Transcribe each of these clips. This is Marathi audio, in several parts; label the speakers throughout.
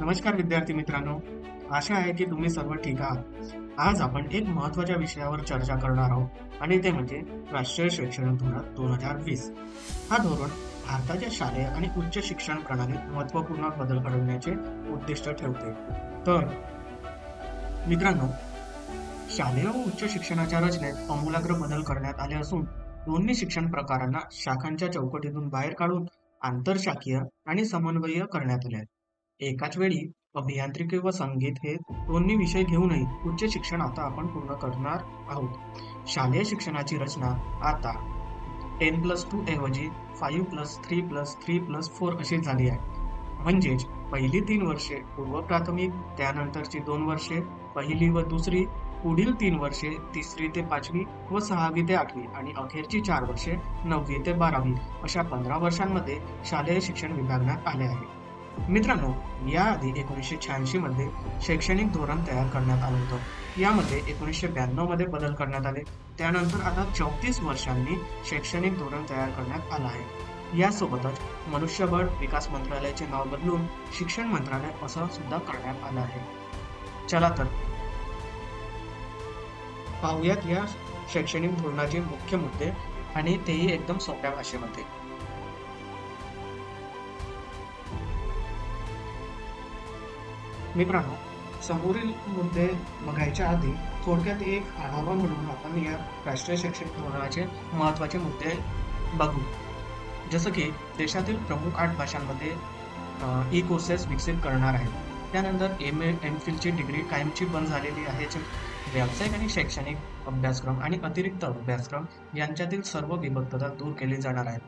Speaker 1: नमस्कार विद्यार्थी मित्रांनो आशा आहे की तुम्ही सर्व ठीक आहात आज आपण एक महत्वाच्या विषयावर चर्चा करणार आहोत आणि ते म्हणजे राष्ट्रीय शैक्षणिक धोरण दोन हजार वीस हा धोरण भारताच्या शालेय आणि उच्च शिक्षण प्रणालीत महत्त्वपूर्ण बदल घडवण्याचे उद्दिष्ट ठेवते तर मित्रांनो शालेय व उच्च शिक्षणाच्या रचनेत अमूलाग्र बदल करण्यात आले असून दोन्ही शिक्षण प्रकारांना शाखांच्या चौकटीतून बाहेर काढून आंतरशाखीय आणि समन्वय करण्यात आले आहेत एकाच वेळी अभियांत्रिकी व संगीत हे दोन्ही विषय घेऊनही उच्च शिक्षण आता आपण पूर्ण करणार आहोत शालेय शिक्षणाची रचना आता टेन प्लस टू ऐवजी five plus three plus three plus four अशी झाली आहे म्हणजेच पहिली तीन वर्षे पूर्व प्राथमिक त्यानंतरची दोन वर्षे पहिली व दुसरी पुढील तीन वर्षे तिसरी ते पाचवी व सहावी ते आठवी आणि अखेरची चार वर्षे नववी ते बारावी अशा पंधरा वर्षांमध्ये शालेय शिक्षण विभागण्यात आले आहे मित्रांनो याआधी एकोणीसशे मध्ये शैक्षणिक धोरण तयार करण्यात आलं होतं यामध्ये एकोणीसशे मध्ये बदल करण्यात आले त्यानंतर आता चौतीस वर्षांनी शैक्षणिक धोरण तयार करण्यात आलं आहे यासोबतच मनुष्यबळ विकास मंत्रालयाचे नाव बदलून शिक्षण मंत्रालय असं सुद्धा करण्यात आलं आहे चला तर पाहुयात या शैक्षणिक धोरणाचे मुख्य मुद्दे आणि तेही एकदम सोप्या भाषेमध्ये मित्रांनो समोरील मुद्दे बघायच्या आधी थोडक्यात एक आढावा म्हणून आपण या राष्ट्रीय शैक्षणिक धोरणाचे महत्त्वाचे मुद्दे बघू जसं की देशातील प्रमुख आठ भाषांमध्ये ई कोर्सेस विकसित करणार आहेत त्यानंतर एम ए एम फिलची डिग्री कायमची बंद झालेली आहे व्यावसायिक आणि शैक्षणिक अभ्यासक्रम आणि अतिरिक्त अभ्यासक्रम यांच्यातील सर्व विभक्तता दूर केली जाणार आहे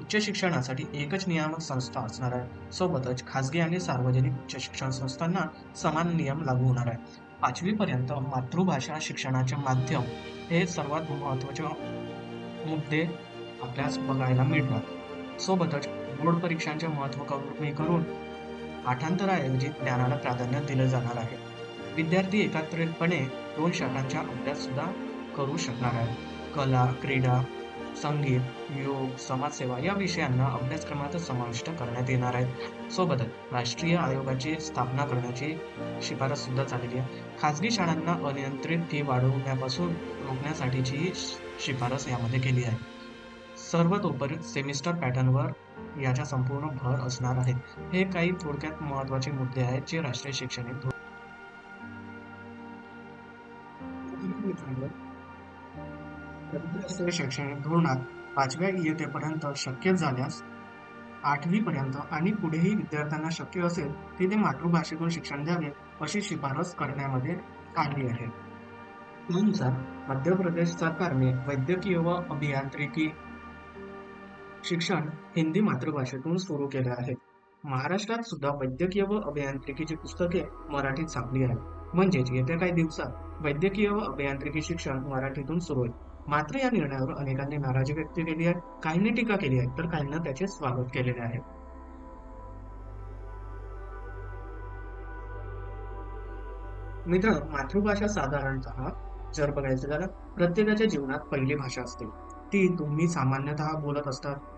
Speaker 1: उच्च शिक्षणासाठी एकच नियामक संस्था असणार आहे सोबतच खासगी आणि सार्वजनिक उच्च शिक्षण संस्थांना समान नियम लागू होणार आहे पाचवीपर्यंत मातृभाषा शिक्षणाचे माध्यम हे सर्वात महत्वाचे मुद्दे आपल्यास बघायला मिळतात सोबतच बोर्ड परीक्षांचे महत्त्व कमी करून पाठांतराऐवजी ज्ञानाला प्राधान्य दिले जाणार आहे विद्यार्थी एकत्रितपणे दोन शाखांचा अभ्याससुद्धा करू शकणार आहेत कला क्रीडा संगीत योग समाजसेवा या विषयांना अभ्यासक्रमात समाविष्ट करण्यात येणार आहेत सोबतच राष्ट्रीय आयोगाची स्थापना करण्याची शिफारस सुद्धा झालेली आहे खाजगी शाळांना अनियंत्रित फी वाढवण्यापासून रोखण्यासाठीची शिफारस यामध्ये केली आहे सर्वतोपरी सेमिस्टर पॅटर्नवर याचा संपूर्ण भर असणार आहे हे काही थोडक्यात महत्त्वाचे मुद्दे आहेत जे राष्ट्रीय शैक्षणिक शैक्षणिक धोरणात पाचव्या इयत्तेपर्यंत शक्य झाल्यास आठवीपर्यंत आणि पुढेही विद्यार्थ्यांना शक्य असेल तिथे मातृभाषेतून शिक्षण द्यावे अशी शिफारस करण्यामध्ये आली आहे त्यानुसार मध्य प्रदेश सरकारने वैद्यकीय व अभियांत्रिकी शिक्षण हिंदी मातृभाषेतून सुरू केले आहे महाराष्ट्रात सुद्धा वैद्यकीय व अभियांत्रिकीची पुस्तके मराठीत छापली आहेत म्हणजेच येत्या काही दिवसात वैद्यकीय व अभियांत्रिकी शिक्षण मराठीतून सुरू आहे मात्र या निर्णयावर अनेकांनी नाराजी व्यक्त केली आहे काहींनी टीका केली आहे तर काहींना त्याचे स्वागत केलेले आहे मित्र मातृभाषा साधारणतः जर बघायचं झालं प्रत्येकाच्या जीवनात पहिली भाषा असते ती तुम्ही सामान्यतः बोलत असतात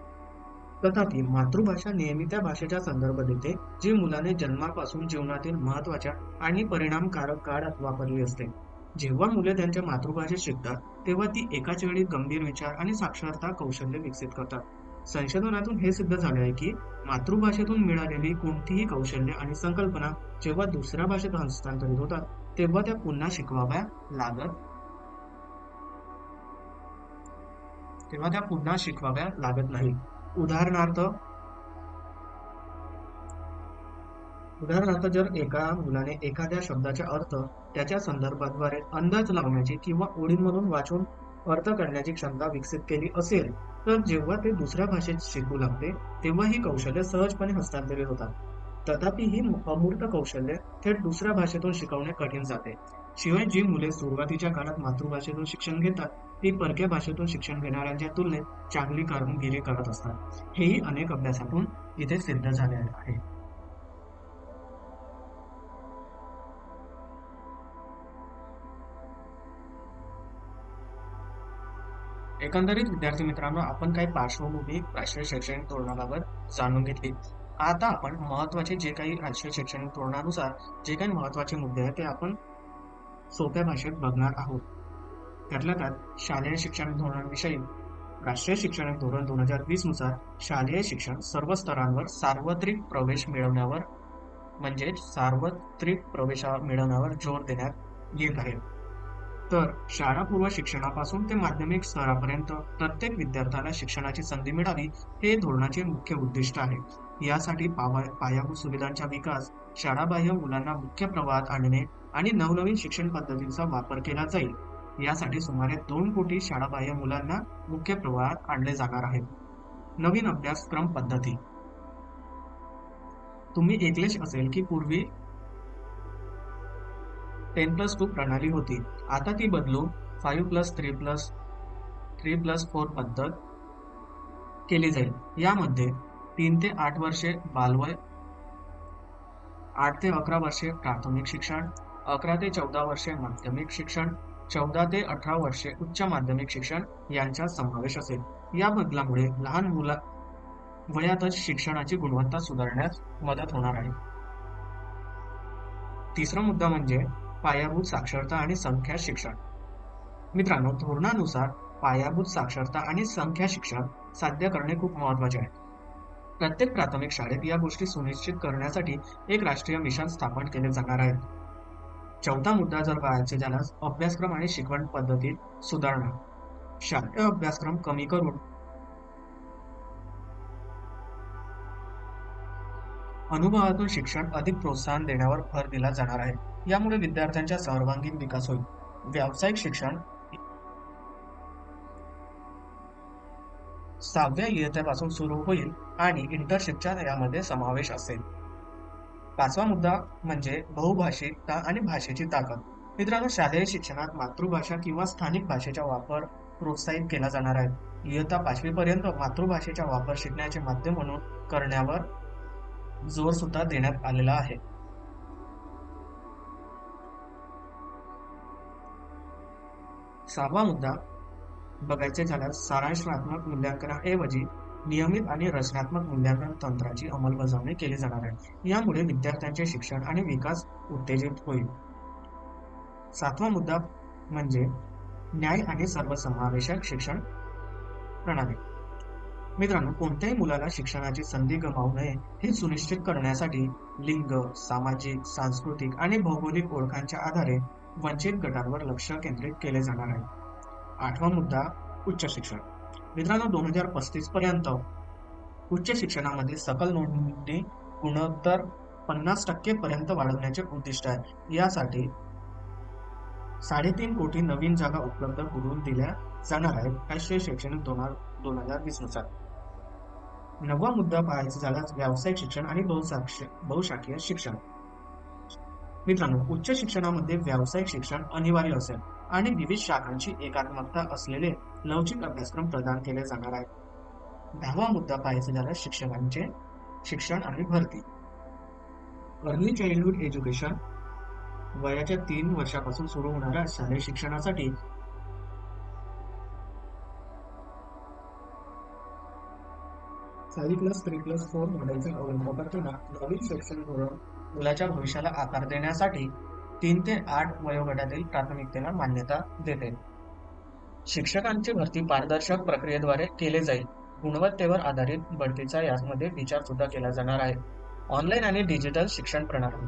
Speaker 1: तथापि मातृभाषा नेहमी त्या भाषेचा संदर्भ देते जी मुलाने जन्मापासून जीवनातील महत्वाच्या आणि परिणामकारक काळात वापरली असते जेव्हा मुले त्यांच्या मातृभाषेत शिकतात तेव्हा ती एकाच वेळी गंभीर विचार आणि साक्षरता कौशल्य विकसित करतात संशोधनातून हे सिद्ध झाले आहे की मातृभाषेतून मिळालेली कोणतीही कौशल्य आणि संकल्पना जेव्हा दुसऱ्या भाषेत हस्तांतरित होतात तेव्हा त्या पुन्हा शिकवाव्या लागत तेव्हा त्या पुन्हा शिकवाव्या लागत नाही उदाहरणार्थ उदाहरणार्थ जर एका मुलाने एखाद्या शब्दाचा अर्थ त्याच्या संदर्भाद्वारे अंदाज लावण्याची किंवा ओळींमधून वाचून अर्थ करण्याची क्षमता विकसित केली असेल तर जेव्हा ते दुसऱ्या भाषेत शिकू लागते तेव्हा ही कौशल्य सहजपणे हस्तांतरित होतात तथापि ही अमूर्त कौशल्य थेट दुसऱ्या भाषेतून शिकवणे कठीण जाते शिवाय जी मुले सुरुवातीच्या काळात मातृभाषेतून शिक्षण घेतात ती परक्या भाषेतून शिक्षण घेणाऱ्यांच्या तुलनेत चांगली कामगिरी करत असतात हेही अनेक अभ्यासातून इथे सिद्ध झाले आहे एकंदरीत विद्यार्थी मित्रांनो आपण काही पार्श्वभूमी राष्ट्रीय शैक्षणिक धोरणाबाबत जाणून घेतली आता आपण महत्वाचे जे काही राष्ट्रीय शैक्षणिक धोरणानुसार जे काही महत्वाचे मुद्दे आहेत ते आपण सोप्या भाषेत बघणार आहोत त्यातल्या त्यात शालेय शिक्षण धोरणाविषयी राष्ट्रीय शिक्षण धोरण दोन हजार वीस नुसार शालेय शिक्षण सर्व स्तरांवर सार्वत्रिक प्रवेश मिळवण्यावर म्हणजेच सार्वत्रिक प्रवेशा मिळवण्यावर जोर देण्यात येत आहे तर शाळापूर्व शिक्षणापासून ते माध्यमिक स्तरापर्यंत प्रत्येक विद्यार्थ्याला शिक्षणाची संधी मिळावी हे धोरणाचे मुख्य उद्दिष्ट आहे यासाठी पायाभूत सुविधांचा विकास शाळाबाह्य मुलांना मुख्य प्रवाहात आणणे आणि नवनवीन शिक्षण पद्धतींचा वापर केला जाईल यासाठी सुमारे दोन कोटी शाळाबाह्य मुलांना मुख्य प्रवाहात आणले जाणार आहे नवीन अभ्यासक्रम पद्धती तुम्ही ऐकलेच असेल की पूर्वी टेन प्लस टू प्रणाली होती आता ती बदलून five plus three plus three plus four पद्धत केली जाईल यामध्ये तीन ते आठ वर्षे बालवय आठ ते अकरा वर्षे प्राथमिक शिक्षण अकरा ते चौदा वर्षे माध्यमिक शिक्षण चौदा ते अठरा वर्षे उच्च माध्यमिक शिक्षण यांचा समावेश असेल या बदलामुळे लहान मुला वयातच शिक्षणाची गुणवत्ता सुधारण्यास मदत होणार आहे तिसरा मुद्दा म्हणजे पायाभूत साक्षरता आणि संख्या शिक्षण मित्रांनो धोरणानुसार पायाभूत साक्षरता आणि संख्या शिक्षण साध्य करणे खूप महत्वाचे आहे प्रत्येक प्राथमिक शाळेत या गोष्टी सुनिश्चित करण्यासाठी एक राष्ट्रीय मिशन स्थापन केले जाणार आहे चौथा मुद्दा जर पाहायचे झाल्यास अभ्यासक्रम आणि शिकवण पद्धतीत सुधारणा शालेय अभ्यासक्रम कमी करून अनुभवातून शिक्षण अधिक प्रोत्साहन देण्यावर भर दिला जाणार आहे यामुळे विद्यार्थ्यांचा सर्वांगीण विकास होईल व्यावसायिक शिक्षण सहाव्या इयत्तेपासून सुरू होईल आणि इंटरशिपच्या यामध्ये समावेश असेल पाचवा मुद्दा म्हणजे बहुभाषिकता आणि भाषेची ताकद मित्रांनो शालेय शिक्षणात मातृभाषा किंवा स्थानिक भाषेचा वापर प्रोत्साहित केला जाणार आहे इयत्ता पाचवी पर्यंत मातृभाषेचा वापर शिकण्याचे माध्यम म्हणून करण्यावर जोर सुद्धा देण्यात आलेला आहे सहावा मुद्दा बघायचे झाल्यास मूल्यांकन मूल्यांकनाऐवजी नियमित आणि रचनात्मक मूल्यांकन तंत्राची अंमलबजावणी केली जाणार आहे यामुळे विद्यार्थ्यांचे शिक्षण आणि विकास उत्तेजित होईल सातवा मुद्दा म्हणजे न्याय आणि सर्वसमावेशक शिक्षण प्रणाली मित्रांनो कोणत्याही मुलाला शिक्षणाची संधी गमावू नये हे सुनिश्चित करण्यासाठी लिंग सामाजिक सांस्कृतिक आणि भौगोलिक ओळखांच्या आधारे वंचित गटांवर लक्ष केंद्रित केले जाणार आहे आठवा मुद्दा उच्च शिक्षण मित्रांनो दोन हजार पस्तीस पर्यंत उच्च शिक्षणामध्ये सकल नोंदणी गुणोत्तर पन्नास टक्के पर्यंत वाढवण्याचे उद्दिष्ट आहे यासाठी साडेतीन कोटी नवीन जागा उपलब्ध करून दिल्या जाणार आहेत राष्ट्रीय शैक्षणिक हजार दोन हजार वीस नुसार नववा मुद्दा पाहायचा झाला व्यावसायिक शिक्षण आणि बहुशाखीय शिक्षण मित्रांनो उच्च शिक्षणामध्ये व्यावसायिक शिक्षण अनिवार्य असेल आणि विविध शाखांची एकात्मकता असलेले लवचिक अभ्यासक्रम प्रदान केले जाणार आहेत दहावा मुद्दा पाहिजे झाला शिक्षकांचे शिक्षण आणि भरती अर्ली चाइल्डहूड एज्युकेशन वयाच्या तीन वर्षापासून सुरू होणाऱ्या शालेय शिक्षणासाठी साई प्लस थ्री प्लस फोर मॉडेलचा अवलंब करताना नवीन शैक्षणिक धोरण मुलाच्या भविष्याला आकार देण्यासाठी तीन ते आठ वयोगटातील प्राथमिकतेला मान्यता देते शिक्षकांची भरती पारदर्शक प्रक्रियेद्वारे केले जाईल गुणवत्तेवर आधारित भरतीचा यामध्ये विचार सुद्धा केला जाणार आहे ऑनलाईन आणि डिजिटल शिक्षण प्रणाली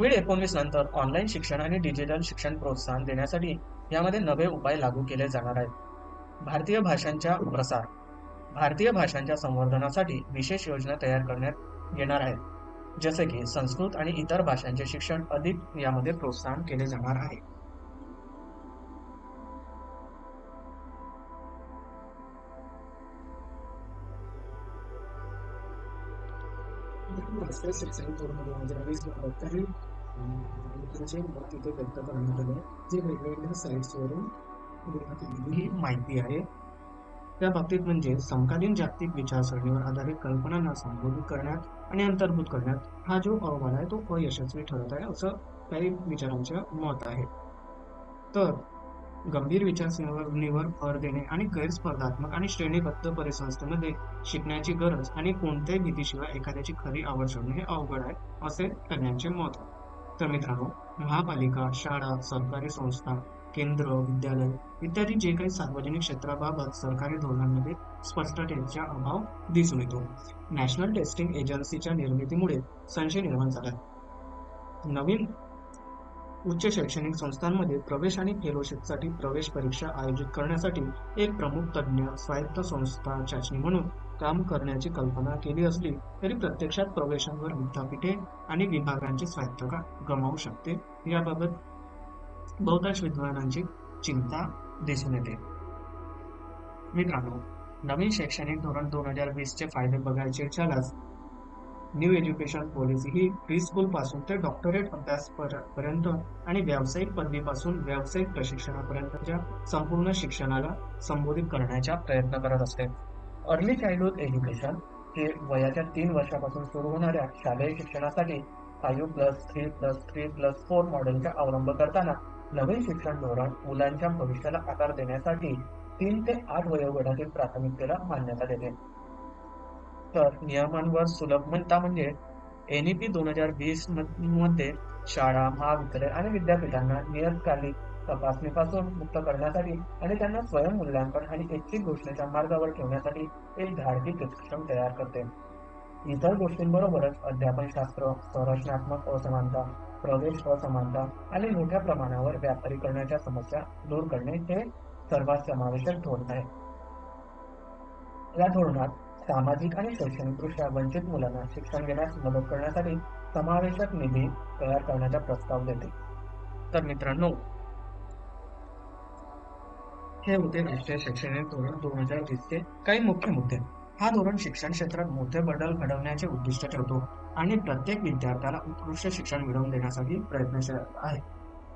Speaker 1: बीड एकोणीस नंतर ऑनलाईन शिक्षण आणि डिजिटल शिक्षण प्रोत्साहन देण्यासाठी यामध्ये नवे उपाय लागू केले जाणार आहेत भारतीय भाषांच्या प्रसार भारतीय भाषांच्या संवर्धनासाठी विशेष योजना तयार करण्यात येणार आहेत जसे की संस्कृत आणि इतर भाषांचे शिक्षण अधिक यामध्ये प्रोत्साहन केले जाणार आहे शिक्षण दोन व्यक्त वीस आले जे वेगवेगळ्या साईट्सवरून ही माहिती आहे या बाबतीत म्हणजे समकालीन जागतिक विचारसरणीवर आधारित कल्पनांना संबोधित करण्यात आणि अंतर्भूत करण्यात हा जो अहवाल आहे तो अयशस्वी ठरत आहे असं काही विचारांचं मत आहे तर गंभीर विचारसरणीवर भर देणे आणि गैरस्पर्धात्मक आणि श्रेणीबद्ध परिसंस्थेमध्ये शिकण्याची गरज आणि कोणत्याही भीतीशिवाय एखाद्याची खरी आवड शोधणे हे अवघड आहे असे करण्याचे मत तर मित्रांनो महापालिका शाळा सरकारी संस्था केंद्र विद्यालय इत्यादी जे काही सार्वजनिक क्षेत्राबाबत सरकारी धोरणांमध्ये स्पष्टतेचा अभाव दिसून येतो नॅशनल टेस्टिंग एजन्सीच्या निर्मितीमुळे संशय निर्माण झाला नवीन उच्च शैक्षणिक संस्थांमध्ये प्रवेश आणि फेलोशिपसाठी प्रवेश परीक्षा आयोजित करण्यासाठी एक प्रमुख तज्ञ स्वायत्त संस्था चाचणी म्हणून काम करण्याची कल्पना केली असली तरी प्रत्यक्षात प्रवेशांवर विद्यापीठे आणि विभागांची स्वायत्तता गमावू शकते याबाबत बहुतांश विद्वानांची चिंता दिसून येते मित्रांनो नवीन शैक्षणिक धोरण दोन हजार वीसचे फायदे बघायचे झाल्यास न्यू एज्युकेशन पॉलिसी ही प्री पासून ते डॉक्टरेट अभ्यास पर्यंत आणि व्यावसायिक पदवीपासून व्यावसायिक प्रशिक्षणापर्यंतच्या संपूर्ण शिक्षणाला संबोधित करण्याचा प्रयत्न करत असते अर्ली चाइल्डहुड एज्युकेशन हे वयाच्या तीन वर्षापासून सुरू होणाऱ्या शालेय शिक्षणासाठी five plus three plus three plus four मॉडेलचा अवलंब करताना नवीन शिक्षण धोरण मुलांच्या भविष्याला आकार देण्यासाठी तीन ते आठ वयोगटातील प्राथमिकतेला मान्यता देते तर नियमांवर सुलभता म्हणजे एनईपी e दोन हजार वीस मध्ये शाळा महाविद्यालय आणि विद्यापीठांना नियतकालिक तपासणीपासून मुक्त करण्यासाठी आणि त्यांना स्वयं मूल्यांकन आणि ऐच्छिक घोषणेच्या मार्गावर ठेवण्यासाठी एक धार्मिक प्रशिक्षण तयार करते इतर गोष्टींबरोबरच शास्त्र संरचनात्मक असमानता प्रवेश असमानता आणि मोठ्या प्रमाणावर व्यापारीकरणाच्या समस्या दूर करणे हे सर्वात समावेशक धोरण आहे या धोरणात सामाजिक आणि शैक्षणिक दृष्ट्या वंचित मुलांना शिक्षण घेण्यास मदत करण्यासाठी समावेशक निधी तयार करण्याचा प्रस्ताव देते तर मित्रांनो हे होते राष्ट्रीय शैक्षणिक धोरण दोन हजार चे काही मुख्य मुद्दे हा धोरण शिक्षण क्षेत्रात मोठे बदल घडवण्याचे उद्दिष्ट ठेवतो आणि प्रत्येक विद्यार्थ्याला उत्कृष्ट शिक्षण मिळवून देण्यासाठी प्रयत्नशील आहे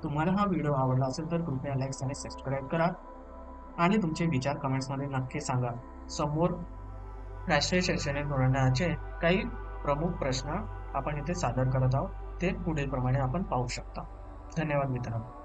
Speaker 1: तुम्हाला हा व्हिडिओ आवडला असेल तर कृपया लाईक्स आणि सबस्क्राईब करा आणि तुमचे विचार कमेंट्समध्ये नक्की सांगा समोर राष्ट्रीय शैक्षणिक धोरणाचे काही प्रमुख प्रश्न आपण इथे सादर करत आहोत ते पुढील प्रमाणे आपण पाहू शकता धन्यवाद मित्रांनो